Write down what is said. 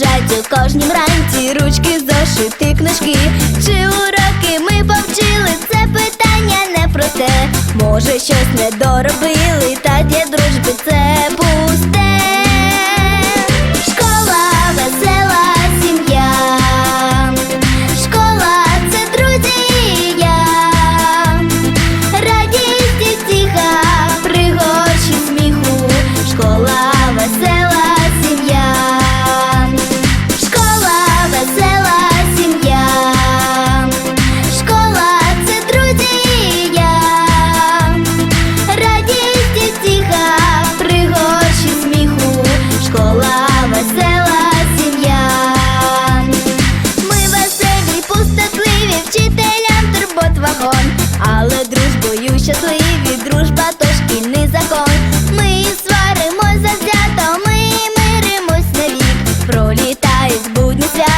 лежать у кожнім ранці ручки, зашити книжки. Чи уроки ми повчили? Це питання не про те. Може, щось не доробили, та для дружби це. закон. Ми сваримось завзято, ми миримось навік, пролітають будні свята